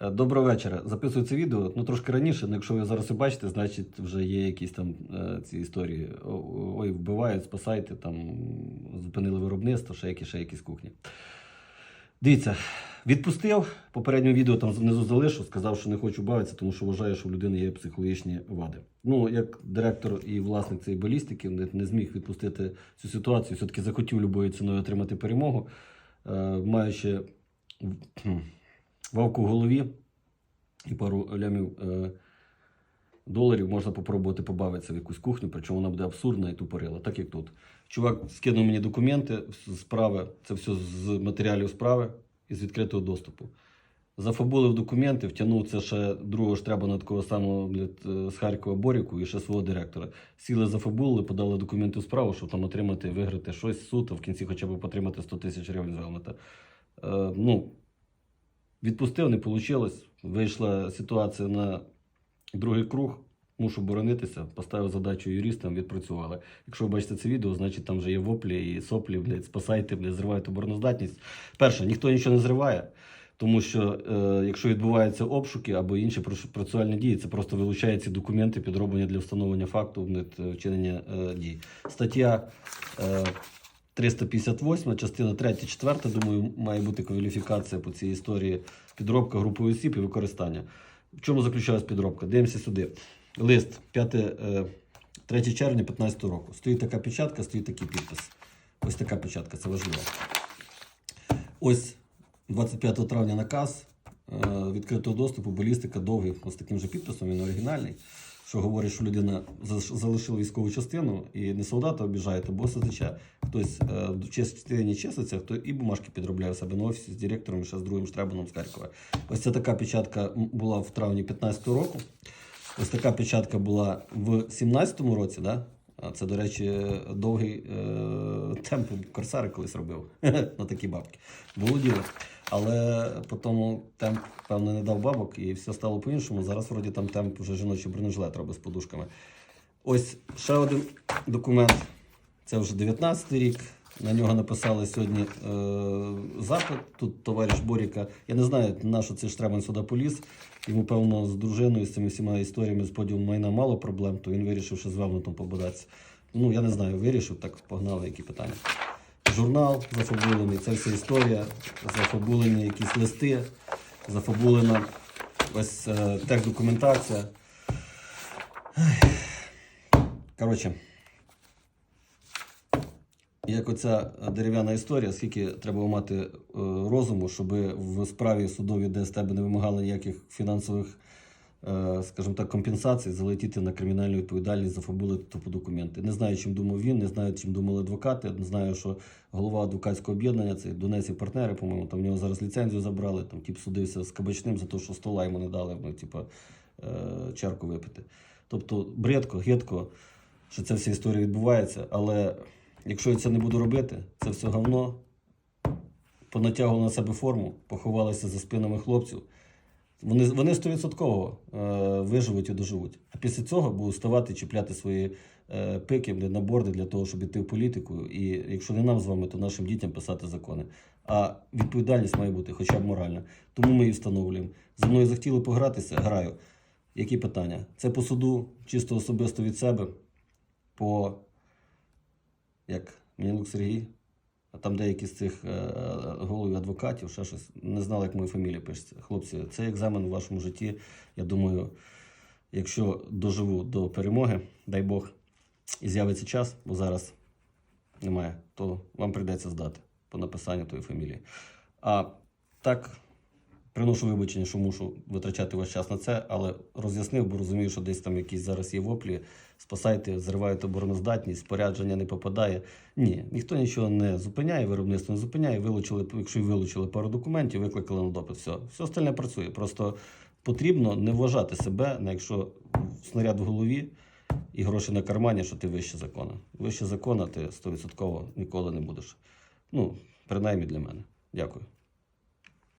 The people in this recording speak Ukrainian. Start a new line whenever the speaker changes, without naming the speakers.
Е, Доброго вечора. Записую це відео ну трошки раніше. але якщо ви зараз і бачите, значить вже є якісь там е, ці історії. Ой, вбивають, спасайте, там зупинили виробництво, ще якісь, ще якісь кухні. Дивіться, відпустив. Попереднє відео там внизу залишу, сказав, що не хочу бавитися, тому що вважаю, що в людини є психологічні вади. Ну, як директор і власник цієї балістики, не, не зміг відпустити цю ситуацію, все-таки захотів любою ціною отримати перемогу, е, маючи вавку в голові і пару лямів е, доларів, можна попробувати побавитися в якусь кухню, причому вона буде абсурдна і тупорила, так як тут. Чувак скинув мені документи з справи, це все з матеріалів справи і з відкритого доступу. Зафабулив документи, втягнув це ще другого штреба на такого самого блядь, е, з Харкова Боріку і ще свого директора. Сіли зафабулили, подали документи в справу, щоб там отримати, виграти щось суд, а в кінці хоча б отримати 100 тисяч гривень з Е, ну, відпустив, не вийшло. Вийшла ситуація на другий круг. Мушу боронитися, поставив задачу юристам, відпрацювали. Якщо ви бачите це відео, значить там вже є воплі і соплі, блядь, спасайте, блядь, зривайте обороноздатність. Перше, ніхто нічого не зриває, тому що е, якщо відбуваються обшуки або інші процесуальні дії, це просто вилучає ці документи, підроблені для встановлення факту е, вчинення е, дій. Стаття е, 358, частина 3, 4, думаю, має бути кваліфікація по цій історії підробка групою осіб і використання. В чому заключалась підробка? Дивимося сюди. Лист 5, е, 3 червня 2015 року. Стоїть така печатка, стоїть такий підпис. Ось така печатка, це важливо. Ось 25 травня наказ е, відкритого доступу, балістика довгий, ось таким же підписом, він оригінальний. Що говорить, що людина залишила військову частину і не солдата обіжаєте, бо СЗЧ. Хтось е, в частині чеситься, хто і бумажки підробляє в себе на офісі з директором, і ще з другим штребаном з Харкова. Ось ця така печатка була в травні 2015 року. Ось така печатка була в 2017 році, да? Це, до речі, довгий е, темп корсари колись робив на такі бабки. Було діло. Але потім темп, певно, не дав бабок і все стало по-іншому. Зараз вроді там темп вже жіночий бронежилет робить з подушками. Ось ще один документ. Це вже 19-й рік. На нього написали сьогодні е, запит. Тут товариш Боріка. Я не знаю, на що цей Штребан сюди поліз. Йому, певно, з дружиною, з цими всіма історіями з поділом майна мало проблем, то він вирішив, що з Велнутом побудатися. Ну, я не знаю, вирішив, так погнали, які питання. Журнал зафабулений, це вся історія, зафабулені якісь листи, зафабулена ось е, техдокументація. Ай. Коротше, як оця дерев'яна історія, скільки треба мати е, розуму, щоб в справі судовій, де з тебе не вимагали ніяких фінансових, е, скажімо так, компенсацій, залетіти на кримінальну відповідальність за фабули тупо документи. Не знаю, чим думав він, не знаю, чим думали адвокати. Не знаю, що голова адвокатського об'єднання, це Донець і партнери, по-моєму, там в нього зараз ліцензію забрали. Там тип судився з кабачним за те, що стола йому не дали, ну, типу, чарку випити. Тобто, бредко, гидко, що ця вся історія відбувається, але. Якщо я це не буду робити, це все говно. Понатягували на себе форму, поховалися за спинами хлопців. Вони, вони 100% е, виживуть і доживуть. А після цього будуть ставати чіпляти свої е, пики на борди для того, щоб йти в політику. І якщо не нам з вами, то нашим дітям писати закони. А відповідальність має бути хоча б моральна. Тому ми її встановлюємо. За мною захотіли погратися, граю. Які питання? Це по суду, чисто особисто від себе, по як Мінілук Сергій, а там деякі з цих е, головів адвокатів, ще щось, не знали, як моя фамілія пишеться. Хлопці, це екзамен у вашому житті. Я думаю, якщо доживу до перемоги, дай Бог, і з'явиться час, бо зараз немає, то вам прийдеться здати по написанню тої фамілії. А так, приношу вибачення, що мушу витрачати ваш час на це, але роз'яснив, бо розумію, що десь там якісь зараз є воплі. Спасайте, зривають обороноздатність, спорядження не попадає. Ні, ніхто нічого не зупиняє, виробництво не зупиняє. Вилучили, якщо вилучили пару документів, викликали на допит. Все, все остальне працює. Просто потрібно не вважати себе, на якщо снаряд в голові і гроші на кармані, що ти вище закона. Вище закона ти 100% ніколи не будеш. Ну, принаймні для мене. Дякую.